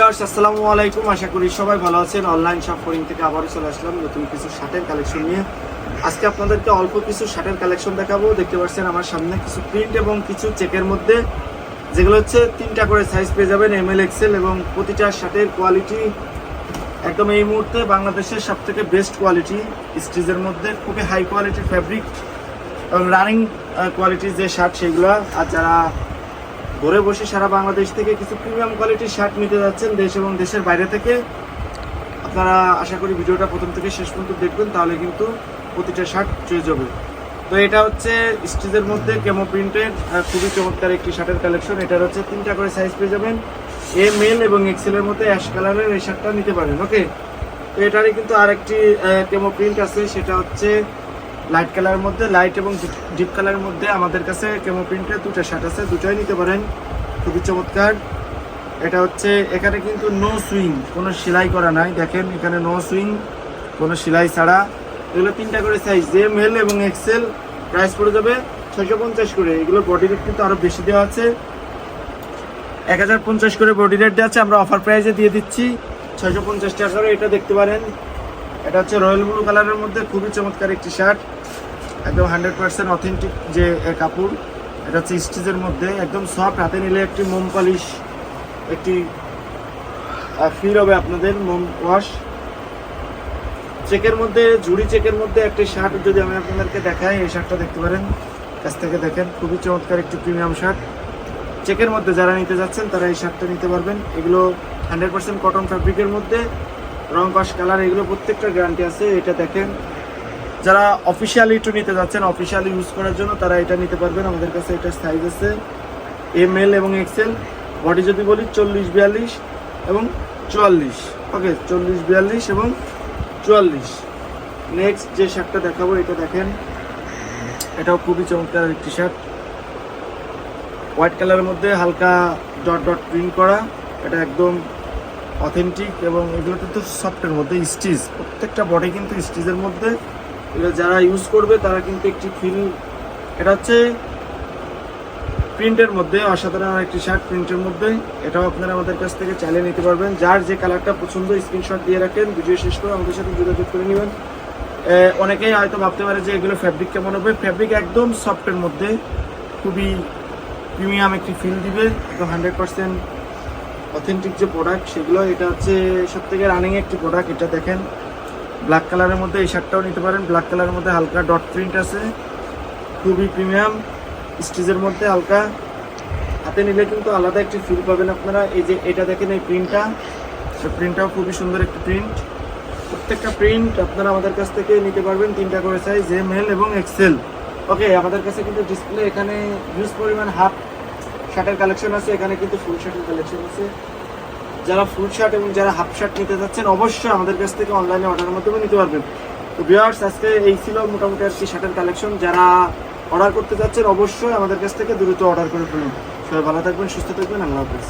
আসসালামু আলাইকুম। আশা করি সবাই ভালো আছেন। অনলাইন শপ থেকে আবারও চলে আসলাম নতুন কিছু শার্টের কালেকশন নিয়ে। আজকে আপনাদেরকে অল্প কিছু শার্টের কালেকশন দেখাবো। দেখতে পাচ্ছেন আমার সামনে কিছু প্রিন্ট এবং কিছু চেকের মধ্যে। যেগুলো হচ্ছে তিনটা করে সাইজ পেয়ে যাবেন এম এল এক্সেল এবং প্রতিটা শার্টের কোয়ালিটি একদম এই মুহূর্তে বাংলাদেশের সব থেকে বেস্ট কোয়ালিটি স্টিজের মধ্যে। খুবই হাই কোয়ালিটির ফ্যাব্রিক এবং রানিং কোয়ালিটির যে শার্ট সেগুলো। আর যারা ঘরে বসে সারা বাংলাদেশ থেকে কিছু প্রিমিয়াম কোয়ালিটির শার্ট নিতে যাচ্ছেন দেশ এবং দেশের বাইরে থেকে। আপনারা আশা করি ভিডিওটা প্রথম থেকে শেষ পর্যন্ত দেখবেন, তাহলে কিন্তু প্রতিটা শার্ট চয়ে যাবে। তো এটা হচ্ছে স্টিজের মধ্যে কেমো প্রিন্টের খুবই চমৎকার একটি শার্টের কালেকশন এটার হচ্ছে তিনটা করে সাইজ পেয়ে যাবেন। এম এল এবং এক্সেলের মধ্যে অ্যাশ কালারের এই শার্টটা নিতে পারেন ওকে তো এটারই কিন্তু আরেকটি কেমো প্রিন্ট আছে, সেটা হচ্ছে লাইট কালারের মধ্যে লাইট এবং ডিপ কালারের মধ্যে আমাদের কাছে কেমো প্রিন্টের দুটো শার্ট আছে, দুটোই নিতে পারেন। খুবই চমৎকার। এটা হচ্ছে, এখানে কিন্তু নো সুইং কোনো সেলাই করা নাই। দেখেন, এখানে নো সুইং কোনো সেলাই ছাড়া। এগুলো তিনটা করে সাইজ জে মেল এবং এক্সেল প্রাইস পড়ে যাবে ছয়শো পঞ্চাশ করে। এগুলো বডি রেট কিন্তু আরও বেশি দেওয়া আছে। এক হাজার পঞ্চাশ করে বডি রেট দেওয়া আছে, আমরা অফার প্রাইসে দিয়ে দিচ্ছি। ছয়শো পঞ্চাশ টাকা করে এটা দেখতে পারেন। এটা হচ্ছে রয়্যাল ব্লু কালারের মধ্যে, খুবই চমৎকার একটি শার্ট একদম হান্ড্রেড পার্সেন্ট অথেন্টিক যে কাপড়, এটা হচ্ছে স্টিচের মধ্যে, একদম সফট, হাতে নিলে একটি মোম পালিশ, একটি ফিল হবে আপনাদের, মোম ওয়াশ চেকের মধ্যে, ঝুড়ি চেকের মধ্যে একটি শার্ট যদি আমি আপনাদেরকে দেখাই, এই শার্টটা দেখতে পারেন, কাছ থেকে দেখেন, খুবই চমৎকার একটি প্রিমিয়াম শার্ট চেকের মধ্যে যারা নিতে যাচ্ছেন, তারা এই শার্টটা নিতে পারবেন। এগুলো হান্ড্রেড পার্সেন্ট কটন ফ্যাব্রিকের মধ্যে, রং, পাশ কালার এগুলো প্রত্যেকটা গ্যারান্টি আছে। এটা দেখেন যারা অফিসিয়ালি একটু নিতে যাচ্ছেন অফিসিয়ালি ইউজ করার জন্য তারা এটা নিতে পারবেন। আমাদের কাছে এটা সাইজ আছে এম এল এবং এক্সেল বডি যদি বলি চল্লিশ বিয়াল্লিশ এবং চুয়াল্লিশ। ওকে চল্লিশ বিয়াল্লিশ এবং চুয়াল্লিশ। নেক্সট যে শার্টটা দেখাবো, এটা দেখেন। এটাও খুবই চমৎকার একটি শার্ট হোয়াইট কালারের মধ্যে হালকা ডট ডট প্রিন্ট করা। এটা একদম অথেন্টিক এবং এগুলো কিন্তু সফটের মধ্যে স্টিচ প্রত্যেকটা বডি কিন্তু স্টিচের মধ্যে এগুলো যারা ইউজ করবে তারা কিন্তু একটি ফিল এটা হচ্ছে প্রিন্টের মধ্যে, অসাধারণ একটি শার্ট প্রিন্টের মধ্যে। এটাও আপনারা আমাদের কাছ থেকে চালিয়ে নিতে পারবেন। যার যে কালারটা পছন্দ স্ক্রিনশট দিয়ে রাখেন। ভিডিও শেষ করে আমাদের সাথে যোগাযোগ করে নেবেন। অনেকেই হয়তো ভাবতে পারে যে এগুলো ফ্যাব্রিক কেমন হবে? ফ্যাব্রিক একদম সফটের মধ্যে। খুবই প্রিমিয়াম একটি ফিল দিবে। একদম হান্ড্রেড পার্সেন্ট অথেন্টিক যে প্রোডাক্ট সেগুলো, এটা হচ্ছে সব থেকে রানিং একটি প্রোডাক্ট এটা দেখেন। ব্ল্যাক কালারের মধ্যে এই শার্টটাও নিতে পারেন। ব্ল্যাক কালারের মধ্যে হালকা ডট প্রিন্ট আছে। খুবই প্রিমিয়াম স্টিচের মধ্যে হালকা। হাতে নিলে কিন্তু আলাদা একটি ফিল পাবেন আপনারা। এই যে এটা দেখেন এই প্রিন্টটা সে প্রিন্টটাও খুবই সুন্দর একটি প্রিন্ট প্রত্যেকটা প্রিন্ট আপনারা আমাদের কাছ থেকে নিতে পারবেন তিনটা করে সাইজ এম এল এবং এক্সেল ওকে আমাদের কাছে কিন্তু ডিসপ্লে এখানে হিউজ পরিমাণ হাফ শার্টের কালেকশন আছে। এখানে কিন্তু ফুল শার্টের কালেকশন আছে। যারা ফুল শার্ট এবং যারা হাফ শার্ট নিতে চাচ্ছেন অবশ্যই আমাদের কাছ থেকে অনলাইনে অর্ডারের মাধ্যমে নিতে পারবেন। তো বিয়ার্স আজকে এই ছিল মোটামুটি আর কি শার্টের কালেকশন যারা অর্ডার করতে চাচ্ছেন অবশ্যই আমাদের কাছ থেকে দ্রুত অর্ডার করে ফেলুন। সবাই ভালো থাকবেন, সুস্থ থাকবেন, আল্লাহ হাফিজ।